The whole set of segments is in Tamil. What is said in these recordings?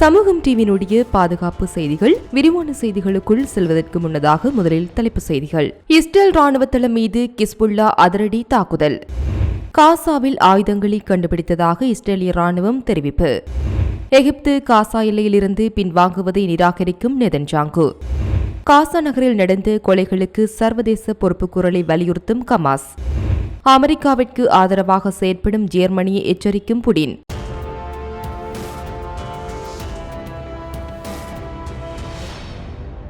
சமூகம் டிவியினுடைய பாதுகாப்பு செய்திகள் விரிவான செய்திகளுக்குள் செல்வதற்கு முன்னதாக முதலில் தலைப்பு செய்திகள். இஸ்ரேல் ராணுவ தளம் மீது கிஸ்புல்லா அதிரடி தாக்குதல். காசாவில் ஆயுதங்களை கண்டுபிடித்ததாக இஸ்ரேலிய ராணுவம் தெரிவிப்பு. எகிப்து காசா எல்லையிலிருந்து பின்வாங்குவதை நிராகரிக்கும் நெதன்ஜாங்கு காசா நகரில் நடந்த கொலைகளுக்கு சர்வதேச பொறுப்புக்கூறலை வலியுறுத்தும் கமாஸ் அமெரிக்காவிற்கு ஆதரவாக செயற்படும் ஜெர்மனியை எச்சரிக்கும் புடின்.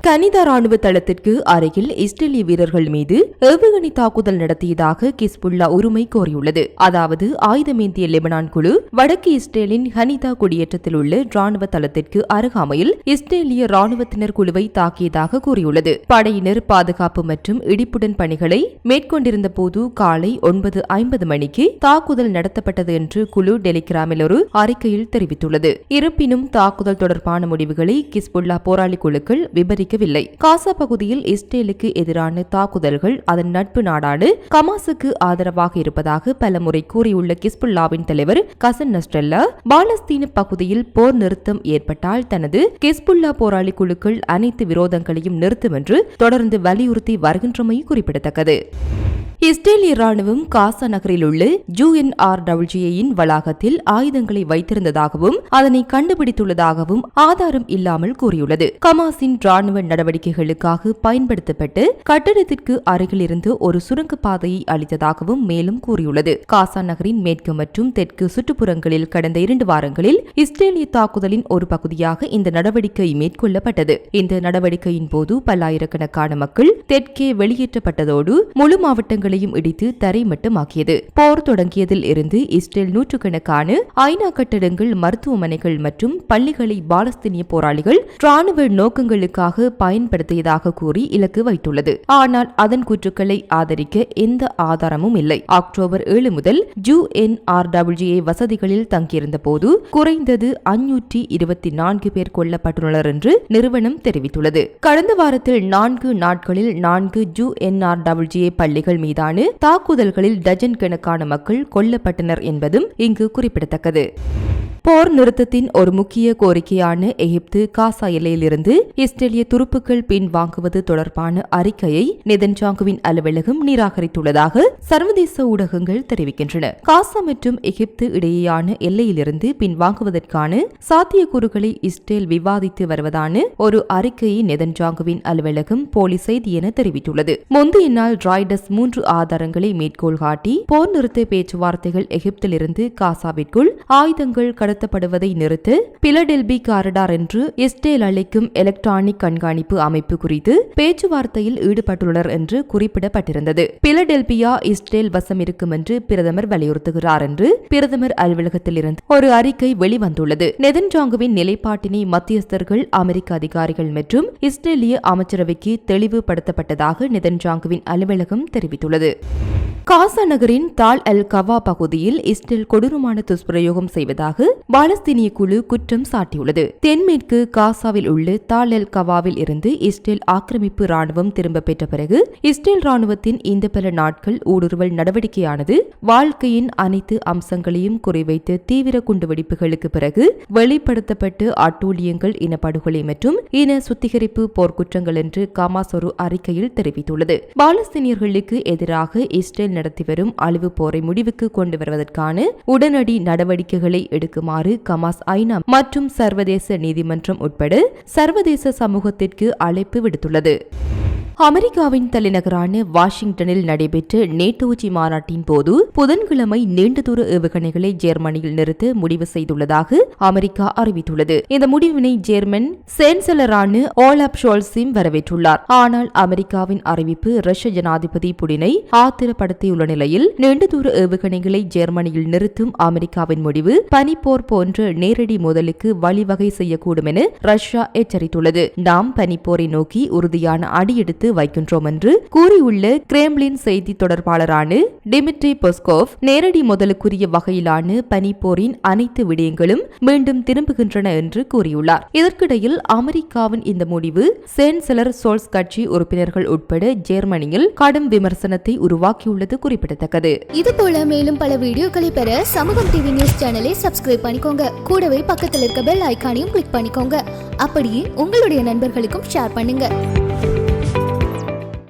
கனிதா ராணுவ தளத்திற்கு அருகில் இஸ்ரேலிய வீரர்கள் மீது ஏவுகணை தாக்குதல் நடத்தியதாக கிஸ்புல்லா உரிமை கோரியுள்ளது. அதாவது ஆயுதமேந்திய லெபனான் குழு வடக்கு இஸ்ரேலின் ஹனிதா குடியேற்றத்தில் உள்ள ராணுவ தளத்திற்கு அருகாமையில் இஸ்ரேலிய ராணுவத்தினர் குழுவை தாக்கியதாக கூறியுள்ளது. படையினர் பாதுகாப்பு மற்றும் இடிப்புடன் பணிகளை மேற்கொண்டிருந்த போது காலை ஒன்பது ஐம்பது மணிக்கு தாக்குதல் நடத்தப்பட்டது என்று குழு டெலிகிராமில் ஒரு அறிக்கையில் தெரிவித்துள்ளது. இருப்பினும் தாக்குதல் தொடர்பான முடிவுகளை கிஸ்புல்லா போராளி குழுக்கள் விபரிக்க தெரிவிக்கவில்லை காசா பகுதியில் இஸ்ரேலுக்கு எதிரான தாக்குதல்கள் அதன் நட்பு நாடான கமாசுக்கு ஆதரவாக இருப்பதாக பலமுறை கூறியுள்ள கிஸ்புல்லாவின் தலைவர் கசன் நஸ்ட்ரல்லா பாலஸ்தீன பகுதியில் போர் நிறுத்தம் ஏற்பட்டால் தனது கிஸ்புல்லா போராளி குழுக்கள் அனைத்து விரோதங்களையும் நிறுத்தும் என்று தொடர்ந்து வலியுறுத்தி வருகின்றமை குறிப்பிடத்தக்கது. இஸ்ரேலிய ராணுவம் காசா நகரில் உள்ள யுஎன்ஆர்டபிள்யூஏயின் வளாகத்தில் ஆயுதங்களை வைத்திருந்ததாகவும் அதனை கண்டுபிடித்துள்ளதாகவும் ஆதாரம் இல்லாமல் கூறியுள்ளது. கமாஸின் ராணுவ நடவடிக்கைகளுக்காக பயன்படுத்தப்பட்டு கட்டடத்திற்கு அருகிலிருந்து ஒரு சுரங்கப்பாதையை அளித்ததாகவும் மேலும் கூறியுள்ளது. காசா நகரின் மேற்கு மற்றும் தெற்கு சுற்றுப்புறங்களில் கடந்த இரண்டு வாரங்களில் இஸ்ரேலிய தாக்குதலின் ஒரு பகுதியாக இந்த நடவடிக்கை மேற்கொள்ளப்பட்டது. இந்த நடவடிக்கையின் போது பல்லாயிரக்கணக்கான மக்கள் தெற்கே வெளியேற்றப்பட்டதோடு முழு மாவட்டங்களையும் இடித்து தரைமட்டமாக்கியது போர் தொடங்கியதில் இருந்து இஸ்ரேல் நூற்றுக்கணக்கான ஐநா கட்டடங்கள் மருத்துவமனைகள் மற்றும் பள்ளிகளை பாலஸ்தீனிய போராளிகள் ராணுவ நோக்கங்களுக்காக பயன்படுத்தியதாக கூறி இலக்கு வைத்துள்ளது. ஆனால் அதன் கூற்றுக்களை ஆதரிக்க எந்த ஆதாரமும் இல்லை. அக்டோபர் ஏழு முதல் U N R W A வசதிகளில் தங்கியிருந்த போது குறைந்தது அஞ்சூற்றி இருபத்தி நான்கு பேர் கொல்லப்பட்டுள்ளனர் என்று நிறுவனம் தெரிவித்துள்ளது. கடந்த வாரத்தில் நான்கு நாட்களில் நான்கு ஜூ என் ஆர் டபிள்யூஏ பள்ளிகள் மீதான தாக்குதல்களில் டஜன் கணக்கான மக்கள் கொல்லப்பட்டனர் என்பதும் இங்கு குறிப்பிடத்தக்கது. போர் நிறுத்தத்தின் ஒரு முக்கிய கோரிக்கையான எகிப்து காசா எல்லையிலிருந்து இஸ்ரேலிய துருப்புக்கள் பின் வாங்குவது தொடர்பான அறிக்கையை நெதன்சாங்குவின் அலுவலகம் நிராகரித்துள்ளதாக சர்வதேச ஊடகங்கள் தெரிவிக்கின்றன. காசா மற்றும் எகிப்து இடையேயான எல்லையிலிருந்து பின் வாங்குவதற்கான சாத்தியக்கூறுகளை இஸ்ரேல் விவாதித்து வருவதான ஒரு அறிக்கையை நெதன்சாங்குவின் அலுவலகம் போலி செய்தி என தெரிவித்துள்ளது. முந்தைய நாள் ராய்டஸ் மூன்று ஆதாரங்களை மேற்கோள் காட்டி போர் நிறுத்த பேச்சுவார்த்தைகள் எகிப்திலிருந்து காசாவிற்குள் ஆயுதங்கள் கடத்தப்படுவதை நிறுத்த பிலடெல்பி காரடார் என்று இஸ்ரேல் அளிக்கும் எலக்ட்ரானிக் கண்காணிப்பு அமைப்பு குறித்து பேச்சுவார்த்தையில் ஈடுபட்டுள்ளனர் என்று குறிப்பிடப்பட்டிருந்தது. பிலடெல்பியா இஸ்ரேல் வசம் இருக்கும் என்று பிரதமர் வலியுறுத்துகிறார் என்று பிரதமர் அலுவலகத்திலிருந்து ஒரு அறிக்கை வெளிவந்துள்ளது. நெதன்ஜாங்குவின் நிலைப்பாட்டினை மத்தியஸ்தர்கள் அமெரிக்க அதிகாரிகள் மற்றும் இஸ்ரேலிய அமைச்சரவைக்கு தெளிவுபடுத்தப்பட்டதாக நெதன்ஜாங்குவின் அலுவலகம் தெரிவித்துள்ளது. காசா நகரின் தால் அல் கவா பகுதியில் இஸ்ரேல் கொடூரமான துஷ்பிரயோகம் செய்வதாக பாலஸ்தீனிய குழு குற்றம் சாட்டியுள்ளது. தென்மேற்கு காசாவில் உள்ள தால் அல் கவாவில் இருந்து இஸ்ரேல் ஆக்கிரமிப்பு ராணுவம் திரும்ப பெற்ற பிறகு இஸ்ரேல் ராணுவத்தின் இந்த பல நாட்கள் ஊடுருவல் நடவடிக்கையானது வாழ்க்கையின் அனைத்து அம்சங்களையும் குறிவைத்து தீவிர குண்டுவெடிப்புகளுக்கு பிறகு வெளிப்படுத்தப்பட்டு அட்டூழியங்கள் இனப்படுகொலை மற்றும் இன சுத்திகரிப்பு போர்க்குற்றங்கள் என்று காமாஸ் ஒரு அறிக்கையில் தெரிவித்துள்ளது. பாலஸ்தீனியர்களுக்கு எதிராக இஸ்ரேல் நடத்தி வரும் அழிவு போரை முடிவுக்கு கொண்டு வருவதற்கான உடனடி நடவடிக்கைகளை எடுக்குமாறு கமாஸ் ஐநா மற்றும் சர்வதேச நீதிமன்றம் உட்பட சர்வதேச சமூகத்திற்கு அழைப்பு விடுத்துள்ளது. அமெரிக்காவின் தலைநகரான வாஷிங்டனில் நடைபெற்ற நேட்டோ உச்சி மாநாட்டின் போது புதன்கிழமை நீண்ட தூர ஏவுகணைகளை ஜெர்மனியில் நிறுத்த முடிவு செய்துள்ளதாக அமெரிக்கா அறிவித்துள்ளது. இந்த முடிவினை ஜெர்மன் சேன்சலரான ஓலாப் ஷோல்சிம் வரவேற்றுள்ளார். ஆனால் அமெரிக்காவின் அறிவிப்பு ரஷ்ய ஜனாதிபதி புடினை ஆத்திரப்படுத்தியுள்ள நிலையில் நீண்ட தூர ஏவுகணைகளை ஜெர்மனியில் நிறுத்தும் அமெரிக்காவின் முடிவு பனிப்போர் போன்ற நேரடி மோதலுக்கு வழிவகை செய்யக்கூடும் என ரஷ்யா எச்சரித்துள்ளது. நாம் பனிப்போரை நோக்கி உறுதியான அடியெடுத்து எடுத்து வைக்கின்றோம் என்று கூறியுள்ள கிரேம்லின் செய்தி தொடர்பாளரான டிமிட்ரி பொஸ்கோவ் நேரடி முதலுக்குரிய வகையிலான பனிப்போரின் அனைத்து விடயங்களும் மீண்டும் திரும்புகின்றன என்று கூறியுள்ளார். இதற்கிடையில் அமெரிக்காவின் இந்த முடிவு சென்சலர் சோல்ஸ் கட்சி உறுப்பினர்கள் உட்பட ஜெர்மனியில் கடும் விமர்சனத்தை உருவாக்கியுள்ளது குறிப்பிடத்தக்கது. இதுபோல மேலும் பல வீடியோக்களை பெற சமூகம் டிவி நியூஸ் சேனலை சப்ஸ்கிரைப் பண்ணிக்கோங்க. கூடவே பக்கத்தில் இருக்க பெல் ஐகானையும் கிளிக் பண்ணிக்கோங்க. அப்படியே உங்களுடைய நண்பர்களுக்கும் ஷேர் பண்ணுங்க.